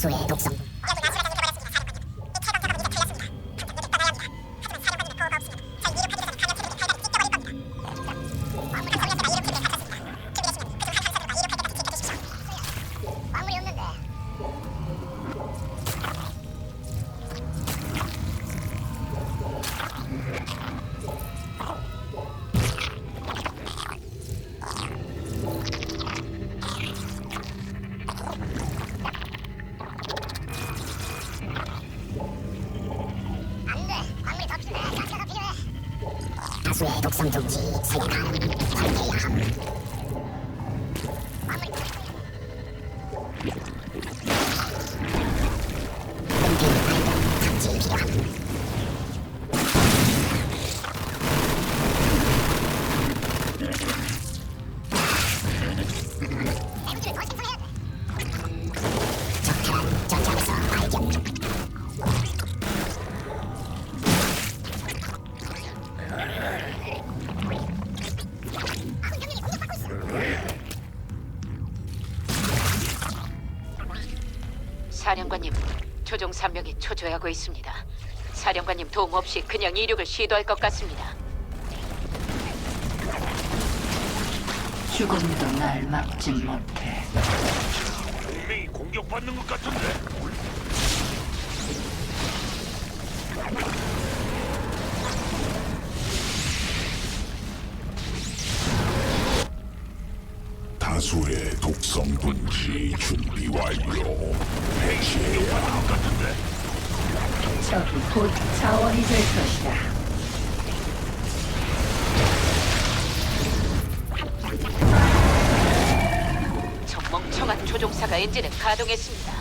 다수의 독성 다수의 독성 둥지 사용 가능 관계야 함 사령관님, 조종 3명이 초조해하고 있습니다. 사령관님 도움 없이 그냥 이륙을 시도할 것 같습니다. 죽음도 날 막지 못해. 동맹이 공격받는 것 같은데. 수의 독성 분지 준비 완료. 배치해야 함. 적이 곧 자원이 될 것이다. 저 멍청한 조종사가 엔진을 가동했습니다.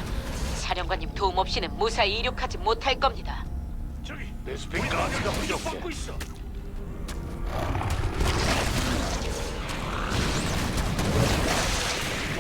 사령관님 도움 없이는 무사히 이륙하지 못할 겁니다. 저기 내 스펙 가스가 공격받고 있어.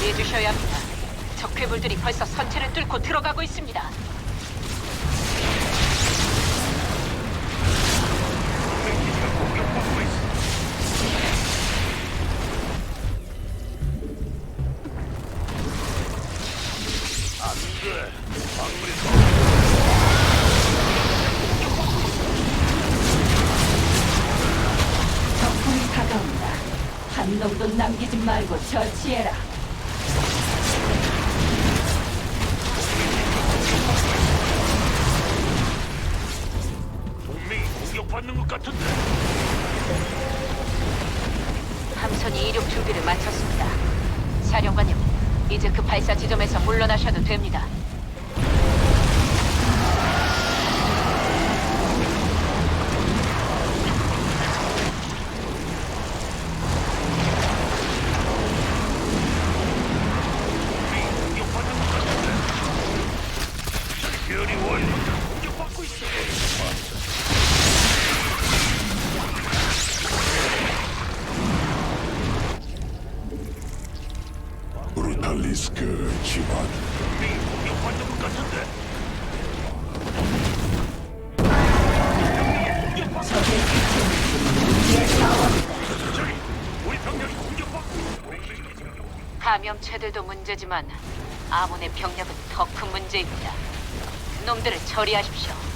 처리해 주셔야 합니다. 적 괴물들이 벌써 선체를 뚫고 들어가고 있습니다. 적군이 다가온다. 한 놈도 남기지 말고 처치해라. 같은데. 함선이 이륙 준비를 마쳤습니다. 사령관님, 이제 그 발사 지점에서 물러나셔도 됩니다. 감염체들도 문제지만 아몬의 병력은 더 큰 문제입니다. 놈들을 처리하십시오.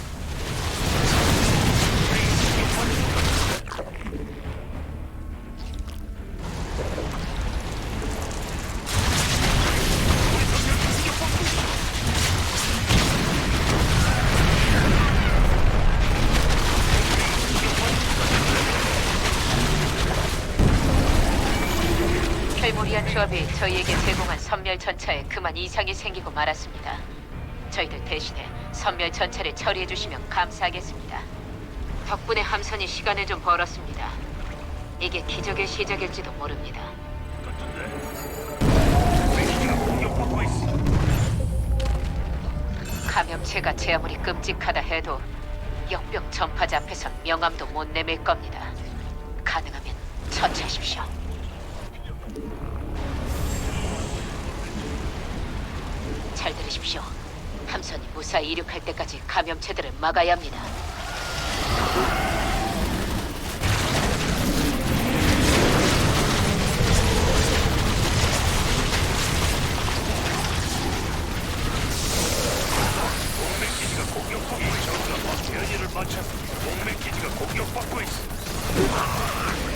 페모리안 조합이 저희에게 제공한 선멸 전차에 그만 이상이 생기고 말았습니다. 저희들 대신에 선멸 전차를 처리해 주시면 감사하겠습니다. 덕분에 함선이 시간을 좀 벌었습니다. 이게 기적의 시작일지도 모릅니다. 감염체가 제 아무리 끔찍하다 해도 역병 전파자 앞에선 명함도 못 내밀 겁니다. 가능하면 처치하십시오. 잘 들으십시오. 함선이 무사히 이륙할 때까지 감염체들을 막아야 합니다. 공격받고 있어. 동맹 기지가 공격받고 있어.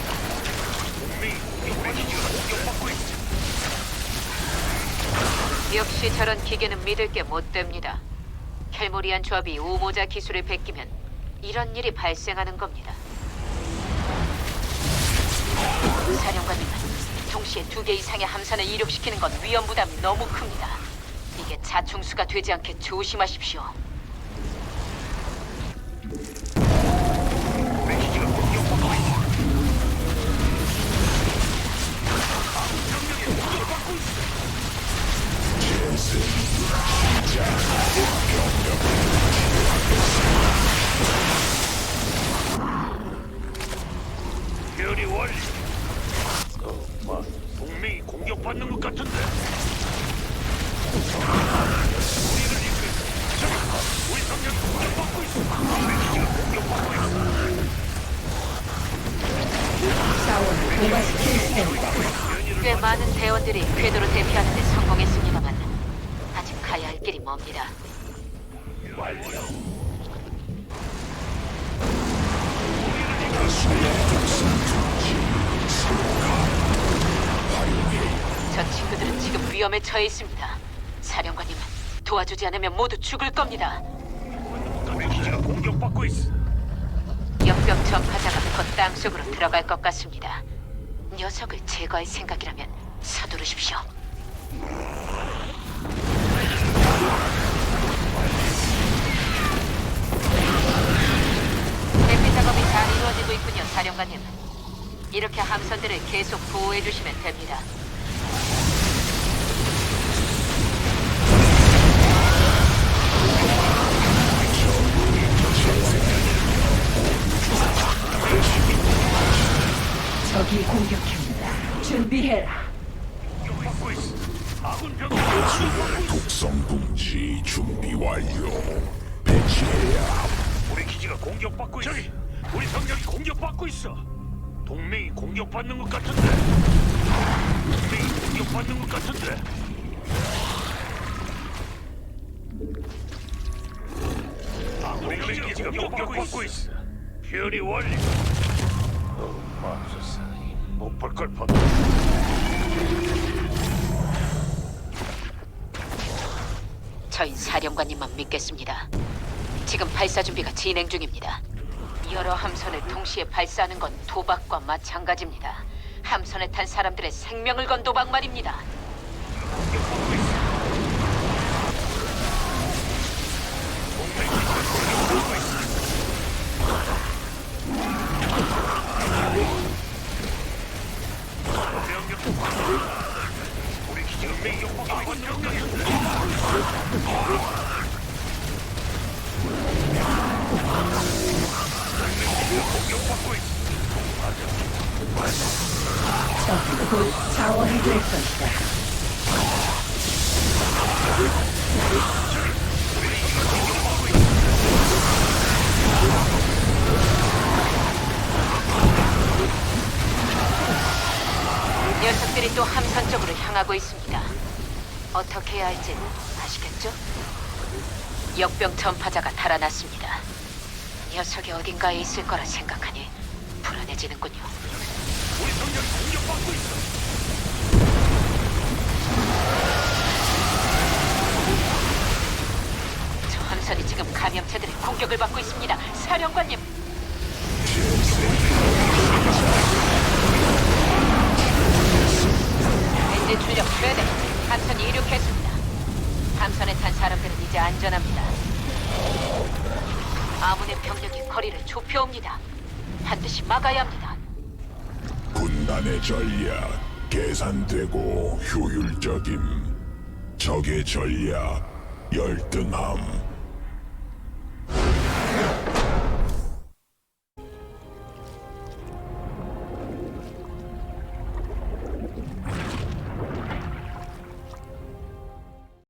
역시 저런 기계는 믿을 게 못 됩니다. 켈모리안 조합이 우모자 기술을 베끼면 이런 일이 발생하는 겁니다. 사령관님은 동시에 두 개 이상의 함선을 이륙시키는 건 위험 부담이 너무 큽니다. 이게 자충수가 되지 않게 조심하십시오. 어, 뭐, 동맹이 공격받는 것 같은데. 우리를 이끌. 저기, 우리 병력이 공격받고 있어. 동맹 기지가 공격받고 있어. 자원을 도마시킬 세운다. 꽤 많은 대원들이 궤도로 대피하는 데 성공했습니다만 아직 가야 할 길이 멉니다. 저 친구들은 지금 위험에 처해 있습니다. 사령관님, 도와주지 않으면 모두 죽을 겁니다. 기지가 공격받고 있어. 역병 전파자가 곧 땅속으로 들어갈 것 같습니다. 녀석을 제거할 생각이라면 서두르십시오. 사령관님. 이렇게 함선들을 계속 보호해 주시면 됩니다. 적이 공격합니다. 준비해라. 독성 둥지 준비 완료. 배치해야 함. 우리 기지가 공격받고 있어. 저기, 우리 병력이 공격받고 있어. 동맹이 공격받는 것 같은데. 동맹이 공격받는 것 같은데. 동맹 기지가 공격받고 있어. 완료. 어, 맙소사. 못볼 걸 봐. 저희 사령관님만 믿겠습니다. 지금 발사 준비가 진행 중입니다. 여러 함선을 동시에 발사하는 건 도박과 마찬가지입니다. 함선에 탄 사람들의 생명을 건 도박 말입니다. 우리 병력이 녀석들이 또 함선 쪽으로 향하고 있습니다. 어떻게 해야 할지 아시겠죠? 역병 전파자가 달아났습니다. 녀석이 어딘가에 있을 거라 생각하니 불안해지는군요. 우리 병력이 공격받고 있어. 저 함선이 지금 감염체들의 공격을 받고 있습니다. 사령관님, 엔진 출력 최대. 함선이 이륙했습니다. 함선에 탄 사람들은 이제 안전합니다. 아문의 병력이 거리를 좁혀옵니다. 반드시 막아야 합니다. 군단의 전략 계산되고 효율적임 적의 전략 열등함